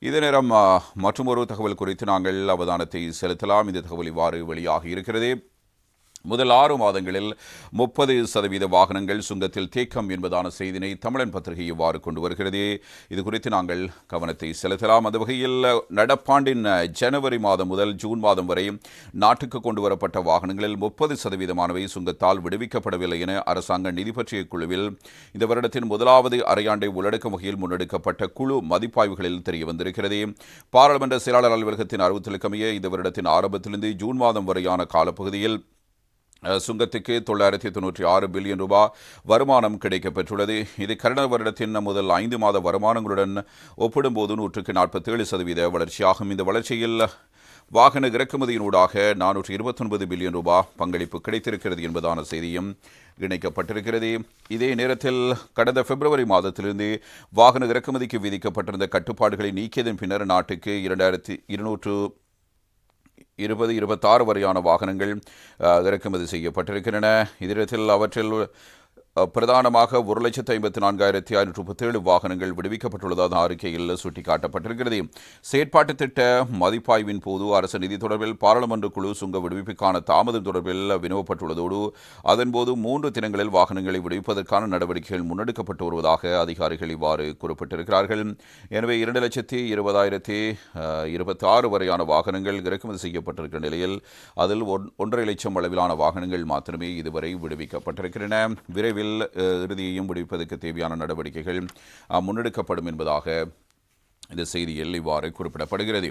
இதே நேரம் மற்றொரு தகவல் குறித்து நாங்கள் அவதானத்தை செலுத்தலாம். இந்த தகவல் இவ்வாறு வெளியாகி இருக்கிறது. முதல் ஆறு மாதங்களில் முப்பது சதவீத வாகனங்கள் சுங்கத்தில் தேக்கம் என்பதான செய்தினை தமிழன் பத்திரிகை இவ்வாறு கொண்டு வருகிறது. இது குறித்து நாங்கள் கவனத்தை செலுத்தலாம். அந்த வகையில் நடப்பாண்டின் ஜனவரி மாதம் முதல் ஜூன் மாதம் வரை நாட்டுக்கு கொண்டு வரப்பட்ட வாகனங்களில் முப்பது சதவீதமானவை சுங்கத்தால் விடுவிக்கப்படவில்லை என அரசாங்க நிதி பற்றிய குழுவில் இந்த வருடத்தின் முதலாவது அரையாண்டை உள்ளடக்கும் வகையில் முன்னெடுக்கப்பட்ட குழு மதிப்பாய்வுகளில் தெரிய வந்திருக்கிறது. பாராளுமன்ற செயலாளர் அலுவலகத்தின் அறிவுறுத்தலுக்கமைய இந்த வருடத்தின் ஆரம்பத்திலிருந்து ஜூன் மாதம் வரையான காலப்பகுதியில் சுங்கத்துக்கு தொள்ளாயிரத்தி தொண்ணூற்றி ஆறு பில்லியன் ரூபாய் வருமானம் கிடைக்கப்பெற்றுள்ளது. இது கடந்த வருடத்தின் முதல் ஐந்து மாத வருமானங்களுடன் ஒப்பிடும்போது நூற்றுக்கு நாற்பத்தேழு சதவீத வளர்ச்சியாகும். இந்த வளர்ச்சியில் வாகன இறக்குமதியினூடாக நானூற்றி இருபத்தொன்பது பில்லியன் ரூபாய் பங்களிப்பு கிடைத்திருக்கிறது என்பதான செய்தியும் இணைக்கப்பட்டிருக்கிறது. இதே நேரத்தில் கடந்த பிப்ரவரி மாதத்திலிருந்து வாகன இறக்குமதிக்கு விதிக்கப்பட்டிருந்த கட்டுப்பாடுகளை நீக்கியதன் பின்னர் நாட்டுக்கு இரண்டாயிரத்தி இருநூற்று இருபது இருபத்தாறு வரையான வாகனங்கள் இறக்குமதி செய்யப்பட்டிருக்கின்றன. இதில் அவற்றில் பிரதானமாக ஒரு லட்சத்து ஐம்பத்தி நான்காயிரத்தி ஐநூற்று முப்பத்தேழு வாகனங்கள் விடுவிக்கப்பட்டுள்ளதாக அறிக்கையில் சுட்டிக்காட்டப்பட்டிருக்கிறது. செயற்பாட்டு திட்ட மதிப்பாய்வின் போது அரசு நிதி தொடர்பில் பாராளுமன்ற குழு சுங்க விடுவிப்புக்கான தாமதம் தொடர்பில் வினவப்பட்டுள்ளதோடு அதன்போது மூன்று தினங்களில் வாகனங்களை விடுவிப்பதற்கான நடவடிக்கைகள் முன்னெடுக்கப்பட்டு வருவதாக அதிகாரிகள் இவ்வாறு குறிப்பிட்டிருக்கிறார்கள். எனவே இரண்டு லட்சத்தி இருபதாயிரத்தி இருபத்தி ஆறு வரையான வாகனங்கள் இறக்குமதி செய்யப்பட்டிருக்கிற நிலையில் அதில் ஒன்றரை லட்சம் அளவிலான வாகனங்கள் மாத்திரமே இதுவரை விடுவிக்கப்பட்டிருக்கின்றன. விரைவில் இறுதியையும் முடிப்பதற்கு தேவையான நடவடிக்கைகள் முன்னெடுக்கப்படும் என்பதாக இந்த செய்தியில் இவ்வாறு குறிப்பிடப்படுகிறது.